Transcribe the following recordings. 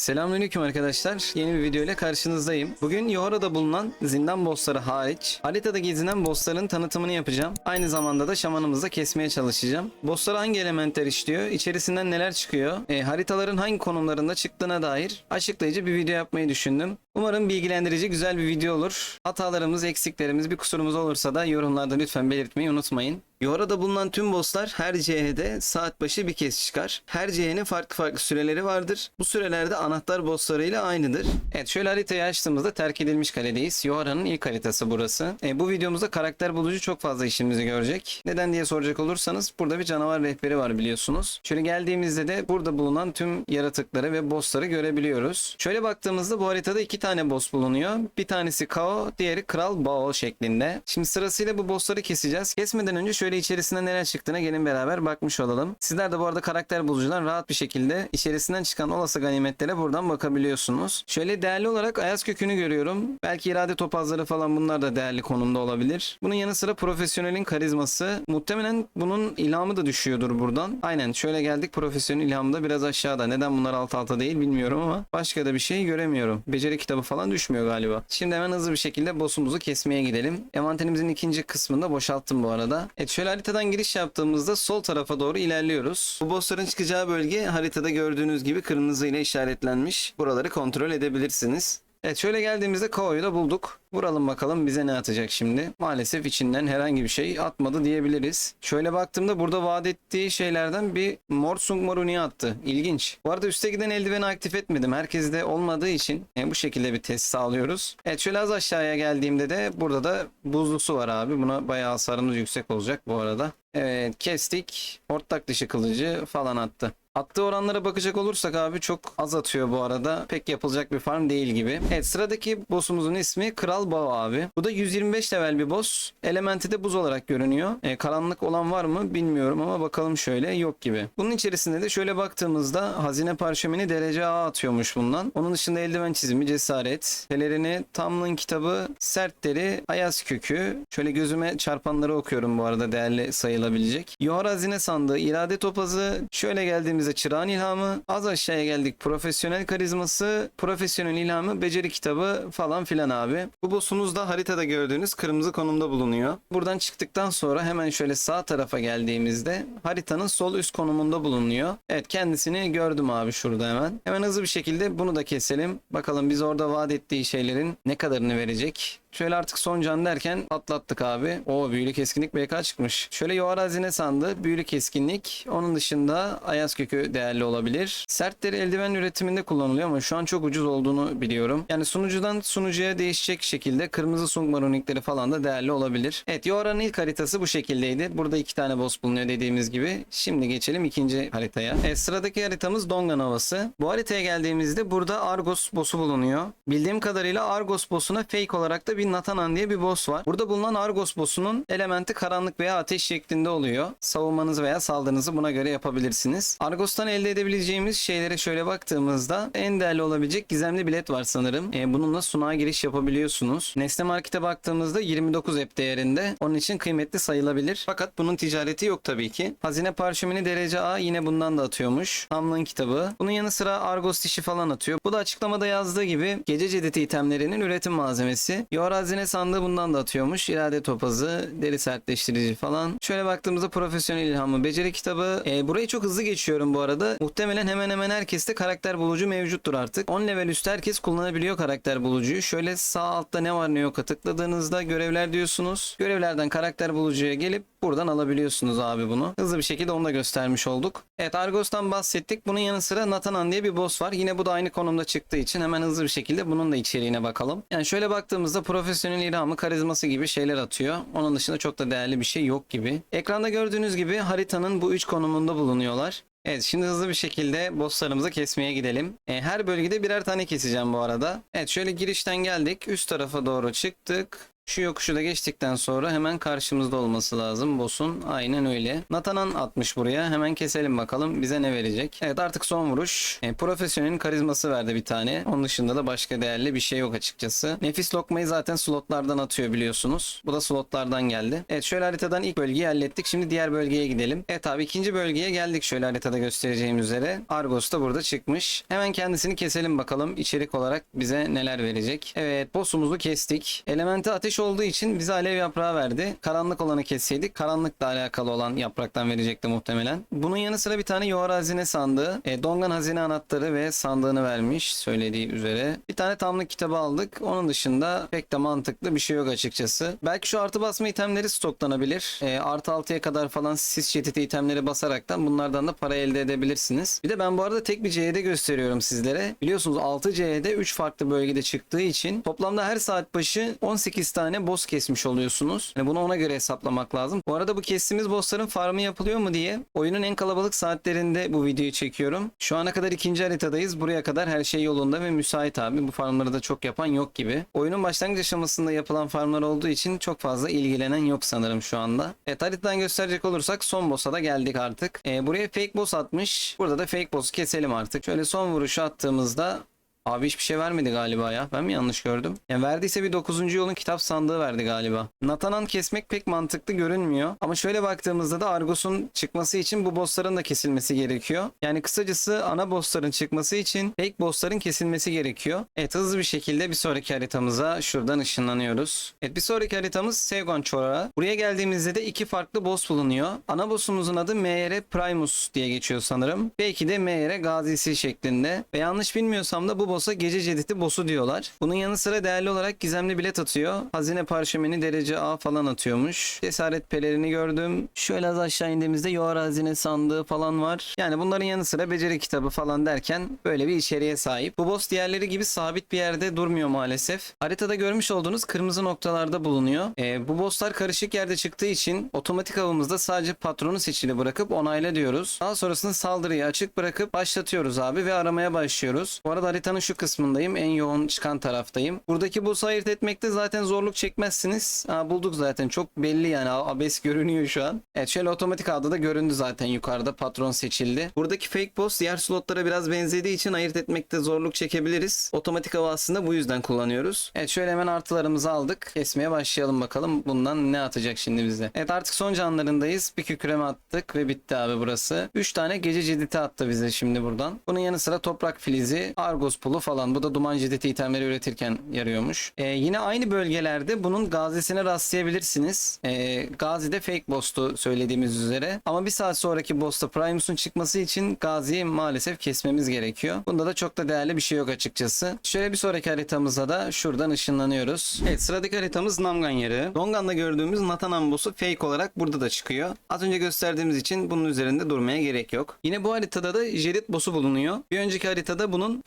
Selamünaleyküm arkadaşlar. Yeni bir video ile karşınızdayım. Bugün Yohara'da bulunan zindan bossları hariç haritada gezinen bossların tanıtımını yapacağım. Aynı zamanda da şamanımızı da kesmeye çalışacağım. Bosslar hangi elementler işliyor? İçerisinden neler çıkıyor? E, haritaların hangi konumlarında çıktığına dair açıklayıcı bir video yapmayı düşündüm. Umarım bilgilendirici güzel bir video olur. Hatalarımız, eksiklerimiz, bir kusurumuz olursa da yorumlarda lütfen belirtmeyi unutmayın. Yora'da bulunan tüm bosslar her CH'de saat başı bir kez çıkar. Her CH'nin farklı farklı süreleri vardır. Bu sürelerde anahtar bosslarıyla aynıdır. Evet şöyle haritayı açtığımızda terk edilmiş kaledeyiz. Yora'nın ilk haritası burası. E, bu videomuzda karakter bulucu çok fazla işimizi görecek. Neden diye soracak olursanız burada bir canavar rehberi var biliyorsunuz. Şöyle geldiğimizde de burada bulunan tüm yaratıkları ve bossları görebiliyoruz. Şöyle baktığımızda bu haritada iki tane boss bulunuyor. Bir tanesi Kao, diğeri Kral Bao şeklinde. Şimdi sırasıyla bu bossları keseceğiz. Kesmeden önce şöyle içerisinde neler çıktığına gelin beraber bakmış olalım. Sizler de bu arada karakter bulucudan rahat bir şekilde içerisinden çıkan olası ganimetlere buradan bakabiliyorsunuz. Şöyle değerli olarak Ayaz kökünü görüyorum. Belki irade topazları falan bunlar da değerli konumda olabilir. Bunun yanı sıra profesyonelin karizması. Muhtemelen bunun ilhamı da düşüyordur buradan. Aynen şöyle geldik profesyonel ilhamı da biraz aşağıda. Neden bunlar alt alta değil bilmiyorum ama başka da bir şey göremiyorum. Beceri kitabı falan düşmüyor galiba. Şimdi hemen hızlı bir şekilde boss'umuzu kesmeye gidelim. Envanterimizin ikinci kısmını da boşalttım bu arada. Evet şöyle haritadan giriş yaptığımızda sol tarafa doğru ilerliyoruz. Bu bossların çıkacağı bölge haritada gördüğünüz gibi kırmızı ile işaretlenmiş. Buraları kontrol edebilirsiniz. Evet şöyle geldiğimizde Kao'yu da bulduk. Vuralım bakalım bize ne atacak şimdi. Maalesef içinden herhangi bir şey atmadı diyebiliriz. Şöyle baktığımda burada vaat ettiği şeylerden bir Morsung Maruni attı. İlginç. Bu arada üste giden eldiveni aktif etmedim. Herkeste olmadığı için e, bu şekilde bir test sağlıyoruz. Evet şöyle az aşağıya geldiğimde de burada da buzlu su var abi. Buna bayağı hasarımız yüksek olacak bu arada. Evet kestik. Ortak dışı kılıcı falan attı. Attığı oranlara bakacak olursak abi çok az atıyor bu arada. Pek yapılacak bir farm değil gibi. Evet sıradaki boss'umuzun ismi Kral Bao abi. Bu da 125 level bir boss. Elementi de buz olarak görünüyor. E, karanlık olan var mı bilmiyorum ama bakalım şöyle yok gibi. Bunun içerisinde de şöyle baktığımızda hazine parşömeni derece A atıyormuş bundan. Onun dışında eldiven çizimi, cesaret, pelerini, Tamlın kitabı, sert deri, ayaz kökü. Şöyle gözüme çarpanları okuyorum bu arada değerli sayılabilecek. Yohar hazine sandığı, irade topazı. Şöyle geldiğimizde çırağın ilhamı. Az aşağıya geldik profesyonel karizması, profesyonel ilhamı, beceri kitabı falan filan abi. Bu boss'umuz da haritada gördüğünüz kırmızı konumda bulunuyor. Buradan çıktıktan sonra hemen şöyle sağ tarafa geldiğimizde haritanın sol üst konumunda bulunuyor. Evet kendisini gördüm abi şurada hemen. Hemen hızlı bir şekilde bunu da keselim. Bakalım biz orada vaat ettiği şeylerin ne kadarını verecek. Şöyle artık son can derken atlattık abi. O büyülü keskinlik BK çıkmış. Şöyle yoğar hazine sandı. Büyülü keskinlik. Onun dışında ayaz kökü değerli olabilir. Sert eldiven üretiminde kullanılıyor ama şu an çok ucuz olduğunu biliyorum. Yani sunucudan sunucuya değişecek şekilde kırmızı sung maronikleri falan da değerli olabilir. Evet Yoğara'nın ilk haritası bu şekildeydi. Burada iki tane boss bulunuyor dediğimiz gibi. Şimdi geçelim ikinci haritaya. Evet sıradaki haritamız Dongan Havası. Bu haritaya geldiğimizde burada Argos boss'u bulunuyor. Bildiğim kadarıyla Argos boss'una fake olarak da bir Natanan diye bir boss var. Burada bulunan Argos boss'unun elementi karanlık veya ateş şeklinde oluyor. Savunmanızı veya saldırınızı buna göre yapabilirsiniz. Argos'tan elde edebileceğimiz şeylere şöyle baktığımızda en değerli olabilecek gizemli bilet var sanırım. E, bununla sunağa giriş yapabiliyorsunuz. Nesne Market'e baktığımızda 29 EP değerinde. Onun için kıymetli sayılabilir. Fakat bunun ticareti yok tabii ki. Hazine parşömeni derece A yine bundan da atıyormuş. Hamlin kitabı. Bunun yanı sıra Argos dişi falan atıyor. Bu da açıklamada yazdığı gibi gece cedeti itemlerinin üretim malzemesi. Yor hazine sandığı bundan da atıyormuş. İrade topazı, deri sertleştirici falan. Şöyle baktığımızda profesyonel ilhamı, beceri kitabı. E, burayı çok hızlı geçiyorum bu arada. Muhtemelen hemen hemen herkeste karakter bulucu mevcuttur artık. 10 level üstü herkes kullanabiliyor karakter bulucuyu. Şöyle sağ altta ne var ne yok'a tıkladığınızda görevler diyorsunuz. Görevlerden karakter bulucuya gelip buradan alabiliyorsunuz abi bunu. Hızlı bir şekilde onu da göstermiş olduk. Evet Argos'tan bahsettik. Bunun yanı sıra Natanan diye bir boss var. Yine bu da aynı konumda çıktığı için hemen hızlı bir şekilde bunun da içeriğine bakalım. Yani şöyle baktığımızda profesyonel ilhamı, karizması gibi şeyler atıyor. Onun dışında çok da değerli bir şey yok gibi. Ekranda gördüğünüz gibi haritanın bu üç konumunda bulunuyorlar. Evet şimdi hızlı bir şekilde bosslarımızı kesmeye gidelim. E, her bölgede birer tane keseceğim bu arada. Evet şöyle girişten geldik. Üst tarafa doğru çıktık. Şu yokuşu da geçtikten sonra hemen karşımızda olması lazım boss'un. Aynen öyle. Natanan atmış buraya. Hemen keselim bakalım bize ne verecek. Evet artık son vuruş. E, profesyonelin karizması verdi bir tane. Onun dışında da başka değerli bir şey yok açıkçası. Nefis lokmayı zaten slotlardan atıyor biliyorsunuz. Bu da slotlardan geldi. Evet şöyle haritadan ilk bölgeyi hallettik. Şimdi diğer bölgeye gidelim. Evet abi ikinci bölgeye geldik şöyle haritada göstereceğim üzere. Argos da burada çıkmış. Hemen kendisini keselim bakalım içerik olarak bize neler verecek. Evet boss'umuzu kestik. Elementi ateş olduğu için bize alev yaprağı verdi. Karanlık olanı kesseydik karanlıkla alakalı olan yapraktan verecekti muhtemelen. Bunun yanı sıra bir tane Yoğur hazine sandığı. E, Dongan hazine anahtarı ve sandığını vermiş söylediği üzere. Bir tane tamlık kitabı aldık. Onun dışında pek de mantıklı bir şey yok açıkçası. Belki şu artı basma itemleri stoklanabilir. E, artı 6'ya kadar falan sis şetiti itemleri basaraktan bunlardan da para elde edebilirsiniz. Bir de ben bu arada tek bir C'de gösteriyorum sizlere. Biliyorsunuz 6 C'de 3 farklı bölgede çıktığı için toplamda her saat başı 18 tane boss kesmiş oluyorsunuz. Yani bunu ona göre hesaplamak lazım. Bu arada bu kestiğimiz bossların farmı yapılıyor mu diye oyunun en kalabalık saatlerinde bu videoyu çekiyorum. Şu ana kadar ikinci haritadayız. Buraya kadar her şey yolunda ve müsait abi. Bu farmları da çok yapan yok gibi. Oyunun başlangıç aşamasında yapılan farmlar olduğu için çok fazla ilgilenen yok sanırım şu anda. Evet haritadan gösterecek olursak son boss'a da geldik artık. Ee, buraya fake boss atmış. Burada da fake boss'u keselim artık. Şöyle son vuruşu attığımızda Abi hiçbir şey vermedi galiba ya. Ben mi yanlış gördüm? Yani verdiyse bir 9. yolun kitap sandığı verdi galiba. Natanan kesmek pek mantıklı görünmüyor. Ama şöyle baktığımızda da Argos'un çıkması için bu bossların da kesilmesi gerekiyor. Yani kısacası ana bossların çıkması için fake bossların kesilmesi gerekiyor. Evet hızlı bir şekilde bir sonraki haritamıza şuradan ışınlanıyoruz. Evet bir sonraki haritamız Segon Chora. Buraya geldiğimizde de iki farklı boss bulunuyor. Ana boss'umuzun adı MR Primus diye geçiyor sanırım. Belki de MR Gazisi şeklinde. Ve yanlış bilmiyorsam da bu boss'a gece cedidi boss'u diyorlar. Bunun yanı sıra değerli olarak gizemli bilet atıyor. Hazine parşömeni derece A falan atıyormuş. Cesaret pelerini gördüm. Şöyle az aşağı indiğimizde yoğar hazine sandığı falan var. Yani bunların yanı sıra beceri kitabı falan derken böyle bir içeriğe sahip. Bu boss diğerleri gibi sabit bir yerde durmuyor maalesef. Haritada görmüş olduğunuz kırmızı noktalarda bulunuyor. Ee, bu bosslar karışık yerde çıktığı için otomatik avımızda sadece patronu seçili bırakıp onayla diyoruz. Daha sonrasında saldırıyı açık bırakıp başlatıyoruz abi ve aramaya başlıyoruz. Bu arada haritanın şu kısmındayım. En yoğun çıkan taraftayım. Buradaki boss'u ayırt etmekte zaten zorluk çekmezsiniz. Ha, bulduk zaten. Çok belli yani. Abes görünüyor şu an. Evet şöyle otomatik aldı da göründü zaten yukarıda. Patron seçildi. Buradaki fake boss diğer slotlara biraz benzediği için ayırt etmekte zorluk çekebiliriz. Otomatik hava aslında bu yüzden kullanıyoruz. Evet şöyle hemen artılarımızı aldık. Kesmeye başlayalım bakalım. Bundan ne atacak şimdi bize. Evet artık son canlarındayız. Bir kükreme attık ve bitti abi burası. 3 tane gece cediti attı bize şimdi buradan. Bunun yanı sıra toprak filizi, argos pulu falan. Bu da duman cediti itemleri üretirken yarıyormuş. Ee, yine aynı bölgelerde bunun gazisine rastlayabilirsiniz. Ee, Gazi'de fake boss'tu söylediğimiz üzere. Ama bir saat sonraki boss'ta Primus'un çıkması için Gazi'yi maalesef kesmemiz gerekiyor. Bunda da çok da değerli bir şey yok açıkçası. Şöyle bir sonraki haritamızda da şuradan ışınlanıyoruz. Evet sıradaki haritamız Namgan yeri. Dongan'da gördüğümüz Natanan boss'u fake olarak burada da çıkıyor. Az önce gösterdiğimiz için bunun üzerinde durmaya gerek yok. Yine bu haritada da Jerit boss'u bulunuyor. Bir önceki haritada bunun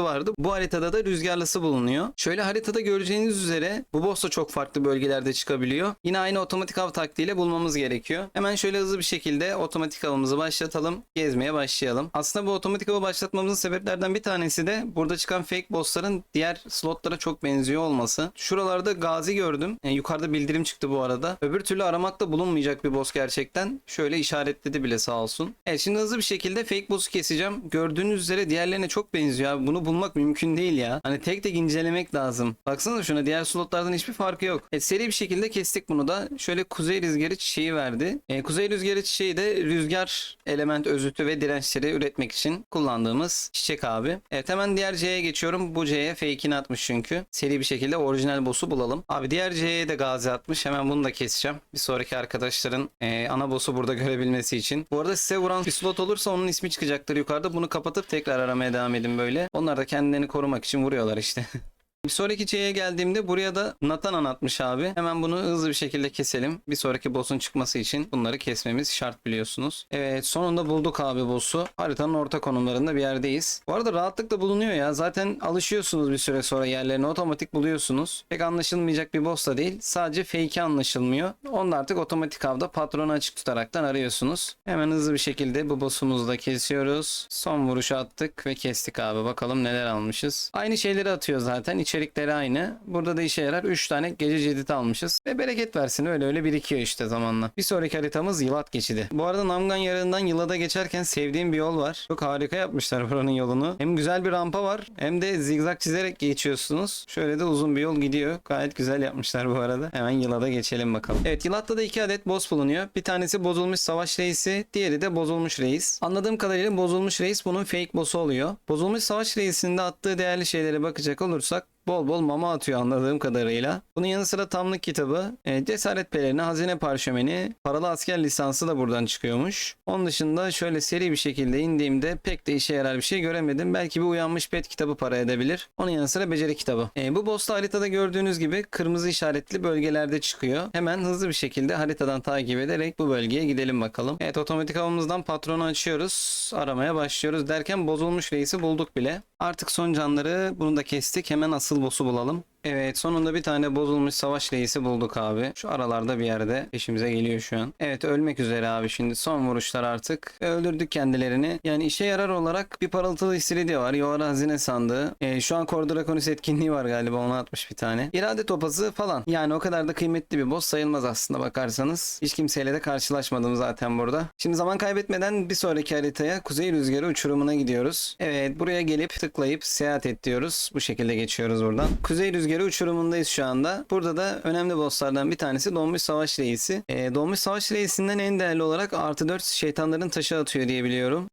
topraklısı vardı. Bu haritada da rüzgarlısı bulunuyor. Şöyle haritada göreceğiniz üzere bu boss da çok farklı bölgelerde çıkabiliyor. Yine aynı otomatik av taktiğiyle bulmamız gerekiyor. Hemen şöyle hızlı bir şekilde otomatik avımızı başlatalım. Gezmeye başlayalım. Aslında bu otomatik avı başlatmamızın sebeplerden bir tanesi de burada çıkan fake bossların diğer slotlara çok benziyor olması. Şuralarda gazi gördüm. Yani yukarıda bildirim çıktı bu arada. Öbür türlü aramakta bulunmayacak bir boss gerçekten. Şöyle işaretledi bile sağ olsun. Evet şimdi hızlı bir şekilde fake boss'u keseceğim. Gördüğünüz üzere diğerlerine çok benziyor abi. Bunu bulmak mümkün değil ya. Hani tek tek incelemek lazım. Baksana şuna diğer slotlardan hiçbir farkı yok. Evet seri bir şekilde kestik bunu da. Şöyle kuzey rüzgarı çiçeği verdi. E, kuzey rüzgarı çiçeği de rüzgar element özütü ve dirençleri üretmek için kullandığımız çiçek abi. Evet hemen diğer C'ye geçiyorum. Bu C'ye fake'ini atmış çünkü. Seri bir şekilde orijinal boss'u bulalım. Abi diğer C'ye de gazi atmış. Hemen bunu da keseceğim. Bir sonraki arkadaşların e, ana boss'u burada görebilmesi için. Bu arada size vuran bir slot olursa onun ismi çıkacaktır yukarıda. Bunu kapatıp tekrar aramaya devam edin böyle. Onlar da kendilerini korumak için vuruyorlar işte. Bir sonraki C'ye geldiğimde buraya da Nathan atmış abi. Hemen bunu hızlı bir şekilde keselim. Bir sonraki boss'un çıkması için bunları kesmemiz şart biliyorsunuz. Evet sonunda bulduk abi boss'u. Haritanın orta konumlarında bir yerdeyiz. Bu arada rahatlıkla bulunuyor ya. Zaten alışıyorsunuz bir süre sonra yerlerini otomatik buluyorsunuz. Pek anlaşılmayacak bir boss da değil. Sadece fake'i anlaşılmıyor. Onu da artık otomatik avda patronu açık tutaraktan arıyorsunuz. Hemen hızlı bir şekilde bu boss'umuzu da kesiyoruz. Son vuruşu attık ve kestik abi. Bakalım neler almışız. Aynı şeyleri atıyor zaten. İçerikleri aynı. Burada da işe yarar 3 tane gece cedid almışız. Ve bereket versin öyle öyle birikiyor işte zamanla. Bir sonraki haritamız Yılat geçidi. Bu arada Namgan yarığından Yılat'a geçerken sevdiğim bir yol var. Çok harika yapmışlar buranın yolunu. Hem güzel bir rampa var hem de zigzag çizerek geçiyorsunuz. Şöyle de uzun bir yol gidiyor. Gayet güzel yapmışlar bu arada. Hemen Yılat'a geçelim bakalım. Evet Yılat'ta da iki adet boss bulunuyor. Bir tanesi bozulmuş savaş reisi, diğeri de bozulmuş reis. Anladığım kadarıyla bozulmuş reis bunun fake boss'u oluyor. Bozulmuş savaş reisinde attığı değerli şeylere bakacak olursak bol bol mama atıyor anladığım kadarıyla. Bunun yanı sıra tamlık kitabı, e, cesaret pelerini, hazine parşömeni, paralı asker lisansı da buradan çıkıyormuş. Onun dışında şöyle seri bir şekilde indiğimde pek de işe yarar bir şey göremedim. Belki bir uyanmış pet kitabı para edebilir. Onun yanı sıra beceri kitabı. E, bu boss da haritada gördüğünüz gibi kırmızı işaretli bölgelerde çıkıyor. Hemen hızlı bir şekilde haritadan takip ederek bu bölgeye gidelim bakalım. Evet otomatik avımızdan patronu açıyoruz. Aramaya başlıyoruz derken bozulmuş reisi bulduk bile. Artık son canları bunu da kestik. Hemen asıl boss'u bulalım. Evet sonunda bir tane bozulmuş savaş reisi bulduk abi. Şu aralarda bir yerde peşimize geliyor şu an. Evet ölmek üzere abi şimdi son vuruşlar artık. Öldürdük kendilerini. Yani işe yarar olarak bir parıltılı istiridye var. Yoğara hazine sandığı. Ee, şu an Kor Draconis etkinliği var galiba ona atmış bir tane. İrade topazı falan. Yani o kadar da kıymetli bir boss sayılmaz aslında bakarsanız. Hiç kimseyle de karşılaşmadım zaten burada. Şimdi zaman kaybetmeden bir sonraki haritaya Kuzey Rüzgarı uçurumuna gidiyoruz. Evet buraya gelip tıklayıp seyahat et diyoruz. Bu şekilde geçiyoruz buradan. Kuzey Rüzgarı uçurumundayız şu anda. Burada da önemli bosslardan bir tanesi Donmuş Savaş Reisi. Ee, Donmuş Savaş Reisi'nden en değerli olarak artı 4 şeytanların taşı atıyor diye.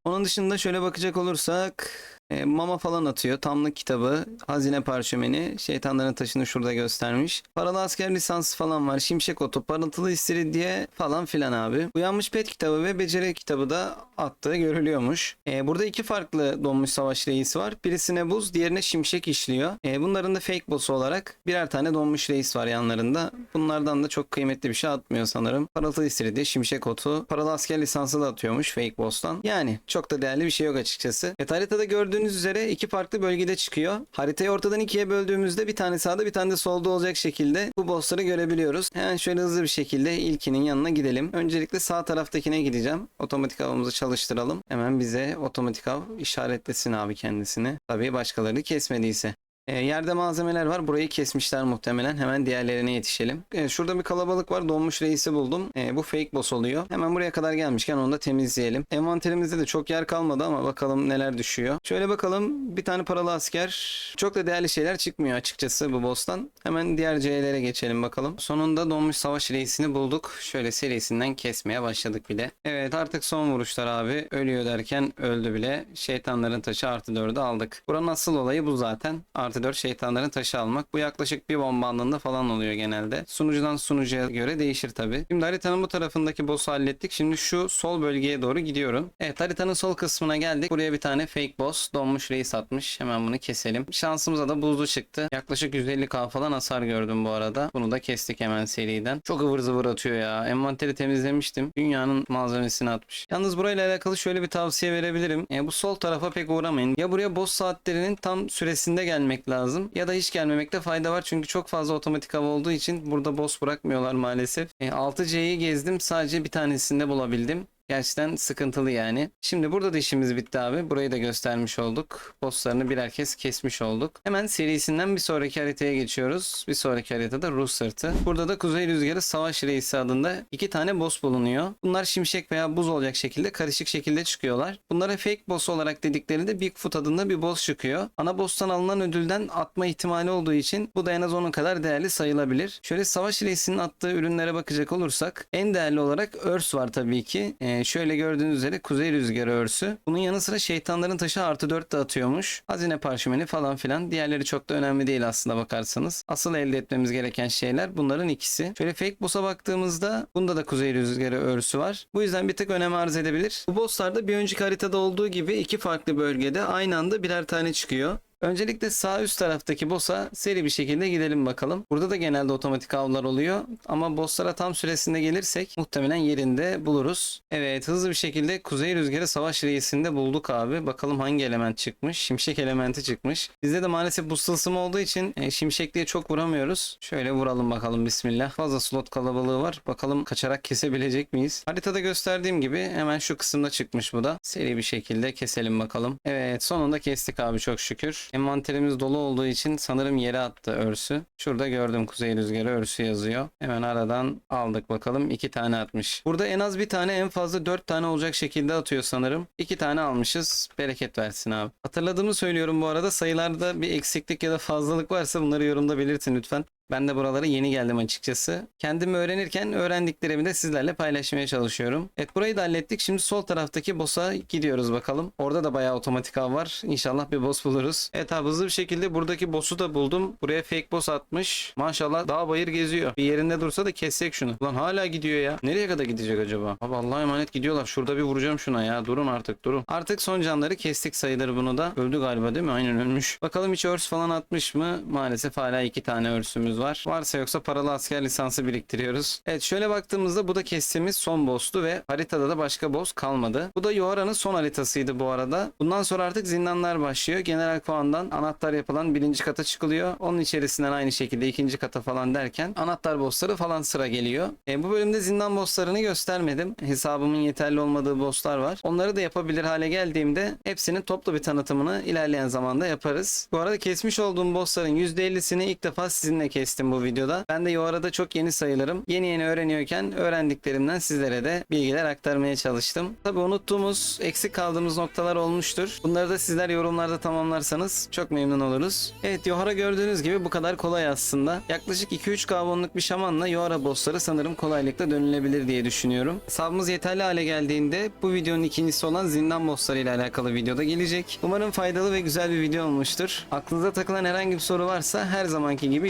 Onun dışında şöyle bakacak olursak e, mama falan atıyor. Tamlık kitabı, hazine parşömeni, şeytanların taşını şurada göstermiş. Paralı asker lisansı falan var. Şimşek otu, parıltılı istiridye falan filan abi. Uyanmış pet kitabı ve beceri kitabı da attığı görülüyormuş. E, burada iki farklı donmuş savaş reisi var. Birisine buz, diğerine şimşek işliyor. E, bunların da fake boss'u olarak birer tane donmuş reis var yanlarında. Bunlardan da çok kıymetli bir şey atmıyor sanırım. Parıltılı istiridye, şimşek otu, paralı asker lisansı da atıyormuş fake boss'tan. Yani çok da değerli bir şey yok açıkçası. Evet haritada gördüğünüz üzere iki farklı bölgede çıkıyor. Haritayı ortadan ikiye böldüğümüzde bir tane sağda bir tane de solda olacak şekilde bu bossları görebiliyoruz. Hemen şöyle hızlı bir şekilde ilkinin yanına gidelim. Öncelikle sağ taraftakine gideceğim. Otomatik avımızı çalıştıralım. Hemen bize otomatik av işaretlesin abi kendisini. Tabii başkalarını kesmediyse. E, yerde malzemeler var. Burayı kesmişler muhtemelen. Hemen diğerlerine yetişelim. E, şurada bir kalabalık var. Donmuş reisi buldum. E, bu fake boss oluyor. Hemen buraya kadar gelmişken onu da temizleyelim. Envanterimizde de çok yer kalmadı ama bakalım neler düşüyor. Şöyle bakalım. Bir tane paralı asker. Çok da değerli şeyler çıkmıyor açıkçası bu boss'tan. Hemen diğer C'lere geçelim bakalım. Sonunda donmuş savaş reisini bulduk. Şöyle serisinden kesmeye başladık bile. Evet artık son vuruşlar abi. Ölüyor derken öldü bile. Şeytanların taşı artı 4'ü aldık. Buranın asıl olayı bu zaten. Artı 4 şeytanların taşı almak. Bu yaklaşık bir bomba andında falan oluyor genelde. Sunucudan sunucuya göre değişir tabi. Şimdi haritanın bu tarafındaki boss'u hallettik. Şimdi şu sol bölgeye doğru gidiyorum. Evet haritanın sol kısmına geldik. Buraya bir tane fake boss donmuş reis atmış. Hemen bunu keselim. Şansımıza da buzlu çıktı. Yaklaşık 150k falan hasar gördüm bu arada. Bunu da kestik hemen seriden. Çok ıvır zıvır atıyor ya. Envanteri temizlemiştim. Dünyanın malzemesini atmış. Yalnız burayla alakalı şöyle bir tavsiye verebilirim. E, bu sol tarafa pek uğramayın. Ya buraya boss saatlerinin tam süresinde gelmek lazım. Ya da hiç gelmemekte fayda var. Çünkü çok fazla otomatik hava olduğu için burada boss bırakmıyorlar maalesef. E, 6C'yi gezdim. Sadece bir tanesinde bulabildim. Gerçekten sıkıntılı yani. Şimdi burada da işimiz bitti abi. Burayı da göstermiş olduk. Bosslarını birer kez kesmiş olduk. Hemen serisinden bir sonraki haritaya geçiyoruz. Bir sonraki haritada Rus sırtı. Burada da Kuzey Rüzgarı Savaş Reisi adında iki tane boss bulunuyor. Bunlar şimşek veya buz olacak şekilde karışık şekilde çıkıyorlar. Bunlara fake boss olarak dediklerinde Bigfoot adında bir boss çıkıyor. Ana boss'tan alınan ödülden atma ihtimali olduğu için bu da en az onun kadar değerli sayılabilir. Şöyle Savaş Reisi'nin attığı ürünlere bakacak olursak en değerli olarak örs var tabii ki. Ee, şöyle gördüğünüz üzere Kuzey Rüzgarı örsü. Bunun yanı sıra şeytanların taşı artı 4 de atıyormuş. Hazine parşömeni falan filan. Diğerleri çok da önemli değil aslında bakarsanız. Asıl elde etmemiz gereken şeyler bunların ikisi. Şöyle fake boss'a baktığımızda bunda da Kuzey Rüzgarı örsü var. Bu yüzden bir tık önem arz edebilir. Bu bosslarda bir önceki haritada olduğu gibi iki farklı bölgede aynı anda birer tane çıkıyor. Öncelikle sağ üst taraftaki boss'a seri bir şekilde gidelim bakalım. Burada da genelde otomatik avlar oluyor. Ama boss'lara tam süresinde gelirsek muhtemelen yerinde buluruz. Evet hızlı bir şekilde Kuzey Rüzgarı Savaş Reisi'nde bulduk abi. Bakalım hangi element çıkmış. Şimşek elementi çıkmış. Bizde de maalesef buz tılsımı olduğu için e, şimşekliğe çok vuramıyoruz. Şöyle vuralım bakalım bismillah. Fazla slot kalabalığı var. Bakalım kaçarak kesebilecek miyiz? Haritada gösterdiğim gibi hemen şu kısımda çıkmış bu da. Seri bir şekilde keselim bakalım. Evet sonunda kestik abi çok şükür. Envanterimiz dolu olduğu için sanırım yere attı örsü. Şurada gördüm kuzey rüzgarı örsü yazıyor. Hemen aradan aldık bakalım. iki tane atmış. Burada en az bir tane en fazla dört tane olacak şekilde atıyor sanırım. İki tane almışız. Bereket versin abi. Hatırladığımı söylüyorum bu arada. Sayılarda bir eksiklik ya da fazlalık varsa bunları yorumda belirtin lütfen. Ben de buralara yeni geldim açıkçası. Kendimi öğrenirken öğrendiklerimi de sizlerle paylaşmaya çalışıyorum. Evet burayı da hallettik. Şimdi sol taraftaki boss'a gidiyoruz bakalım. Orada da bayağı otomatik av var. İnşallah bir boss buluruz. Evet abi hızlı bir şekilde buradaki boss'u da buldum. Buraya fake boss atmış. Maşallah dağ bayır geziyor. Bir yerinde dursa da kessek şunu. Ulan hala gidiyor ya. Nereye kadar gidecek acaba? Abi Allah'a emanet gidiyorlar. Şurada bir vuracağım şuna ya. Durun artık durun. Artık son canları kestik sayılır bunu da. Öldü galiba değil mi? Aynen ölmüş. Bakalım hiç örs falan atmış mı? Maalesef hala iki tane örsümüz var. Varsa yoksa paralı asker lisansı biriktiriyoruz. Evet şöyle baktığımızda bu da kestiğimiz son boss'tu ve haritada da başka boss kalmadı. Bu da Yohara'nın son haritasıydı bu arada. Bundan sonra artık zindanlar başlıyor. General puandan anahtar yapılan birinci kata çıkılıyor. Onun içerisinden aynı şekilde ikinci kata falan derken anahtar bossları falan sıra geliyor. E, bu bölümde zindan bosslarını göstermedim. Hesabımın yeterli olmadığı bosslar var. Onları da yapabilir hale geldiğimde hepsinin toplu bir tanıtımını ilerleyen zamanda yaparız. Bu arada kesmiş olduğum bossların %50'sini ilk defa sizinle kestim bu videoda. Ben de Yohara'da çok yeni sayılırım. Yeni yeni öğreniyorken öğrendiklerimden sizlere de bilgiler aktarmaya çalıştım. Tabi unuttuğumuz, eksik kaldığımız noktalar olmuştur. Bunları da sizler yorumlarda tamamlarsanız çok memnun oluruz. Evet Yohara gördüğünüz gibi bu kadar kolay aslında. Yaklaşık 2-3 kavonluk bir şamanla Yohara bossları sanırım kolaylıkla dönülebilir diye düşünüyorum. Hesabımız yeterli hale geldiğinde bu videonun ikincisi olan zindan bossları ile alakalı videoda gelecek. Umarım faydalı ve güzel bir video olmuştur. Aklınıza takılan herhangi bir soru varsa her zamanki gibi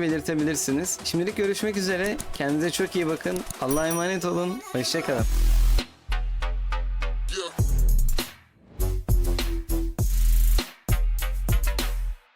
belirtebilirsiniz. Şimdilik görüşmek üzere. Kendinize çok iyi bakın. Allah'a emanet olun. Hoşçakalın.